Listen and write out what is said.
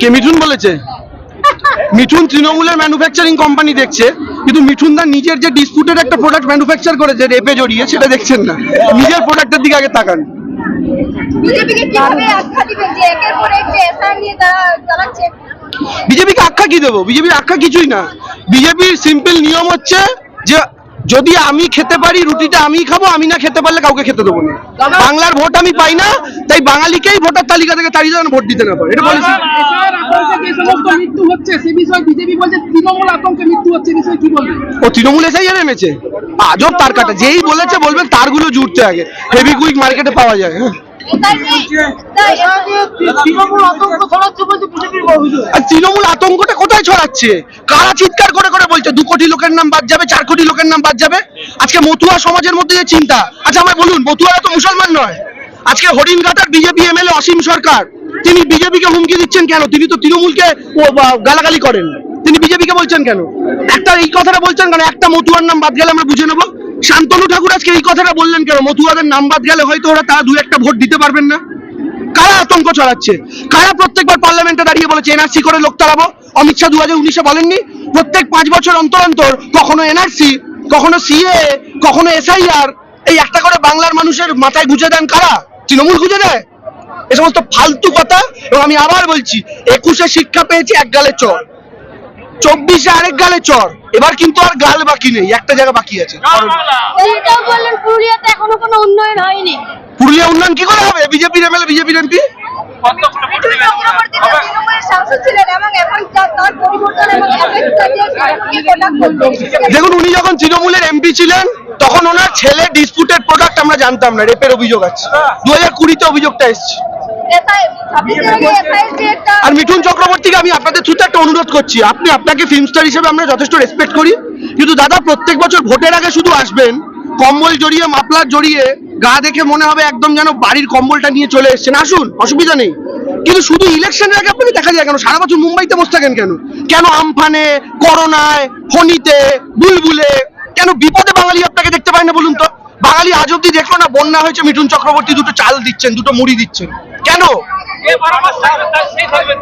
কে মিঠুন বলেছে? মিঠুন তৃণমূলের manufacturing company দেখছে কিন্তু মিঠুন দা নিজের যে ডিসপুটেড একটা প্রোডাক্ট ম্যানুফ্যাকচার করেছে রেপে জড়িয়ে সেটা দেখছেন না। নিজের প্রোডাক্টের দিকে আগে তাকান। বিজেপিকে আখ্যা কি দেবো? বিজেপির আখ্যা কিছুই না। বিজেপির সিম্পল নিয়ম হচ্ছে যে যদি আমি খেতে পারি রুটিটা আমি খাব আমি না খেতে পারলে কাউকে খেতে দেবো না। বাংলার ভোট আমি পাই না তাই বাঙালিকেই ভোটার তালিকা থেকে তাড়িয়ে ভোট দিতে না পারে। এটা বলেছি। যে সমস্ত মৃত্যু হচ্ছে সে বিষয়ে বিজেপি বলছে তৃণমূল আতঙ্কে মৃত্যু হচ্ছে বিষয়ে কি বলবেন ও তৃণমূল এসেই নেমেছে। আজব তার কাটা যেই বলেছে বলবেন তারগুলো জুটতে আগে। হেভি কুইক মার্কেটে পাওয়া যায় হ্যাঁ। তৃণমূল আতঙ্কটা কোথায় ছড়াচ্ছে? কারা চিৎকার করে করে বলছে দু কোটি লোকের নাম বাদ যাবে চার কোটি লোকের নাম বাদ যাবে? আজকে মতুয়া সমাজের মধ্যে যে চিন্তা আচ্ছা আমায় বলুন মতুয়ারা তো মুসলমান নয়। আজকে হরিণঘাটার বিজেপি এমএলএ অসীম সরকার তিনি বিজেপিকে হুমকি দিচ্ছেন কেন? তিনি তো তৃণমূলকে গালাগালি করেন। তিনি বিজেপিকে বলছেন কেন? একটা এই কথাটা বলছেন কেন? একটা মতুয়ার নাম বাদ গেলে আমরা বুঝে নেব। শান্তনু ঠাকুর আজকে এই কথাটা বললেন কেন? মতুয়াদের নাম বাদ গেলে হয়তো ওরা তারা দু একটা ভোট দিতে পারবেন না। কারা আতঙ্ক ছড়াচ্ছে? কারা প্রত্যেকবার পার্লামেন্টে দাঁড়িয়ে বলেছে, এনআরসি করে লোক তাড়াবো অমিত শাহ দু হাজার উনিশে বলেননি। প্রত্যেক পাঁচ বছর অন্তর অন্তর কখনো এনআরসি, কখনো সিএ, কখনো এসআইআর, এই একটা করে বাংলার মানুষের মাথায় গুজে দেন কারা? তৃণমূল গুজে দেয়? এ সমস্ত ফালতু কথা এবং আমি আবার বলছি একুশে শিক্ষা পেয়েছি এক গালে চর। চব্বিশে আরেক গালে চর। এবার কিন্তু আর গাল বাকি নেই একটা জায়গা বাকি আছে। পুরুলিয়াতে এখনও কোনো উন্নয়ন হয়নি। পুরুলিয়া উন্নয়ন কি করে হবে? বিজেপির এমএলএ বিজেপির এমপি। দেখুন উনি যখন তৃণমূলের এমপি ছিলেন তখন ওনার ছেলে ডিসপুটেড প্রোডাক্ট আমরা জানতাম না রেপের অভিযোগ আছে। দু হাজার কুড়িতে অভিযোগটা এসছে। আর মিঠুন চক্রবর্তীকে আমি আপনাদের থ্রুতে একটা অনুরোধ করছি। আপনি আপনাকে ফিল্ম স্টার হিসেবে আমরা যথেষ্ট রেসপেক্ট করি। কিন্তু দাদা, প্রত্যেক বছর ভোটের আগে শুধু আসবেন, কম্বল জড়িয়ে মাপলার জড়িয়ে, গা দেখে মনে হবে একদম যেন বাড়ির কম্বলটা নিয়ে চলে এসছেন। আসুন, অসুবিধা নেই। কিন্তু শুধু ইলেকশনের আগে আপনাকে দেখা যায় কেন? সারা বছর মুম্বাইতে বসে থাকেন কেন? কেন আমফানে, করোনায়, ফণিতে, বুলবুলে, কেন বিপদে বাঙালি আপনাকে দেখতে পায় না বলুন তো বাঙালি আজ অব্দি দেখল না, বন্যা হয়েছে, মিঠুন চক্রবর্তী দুটো চাল দিচ্ছেন, দুটো মুড়ি দিচ্ছেন। কেন?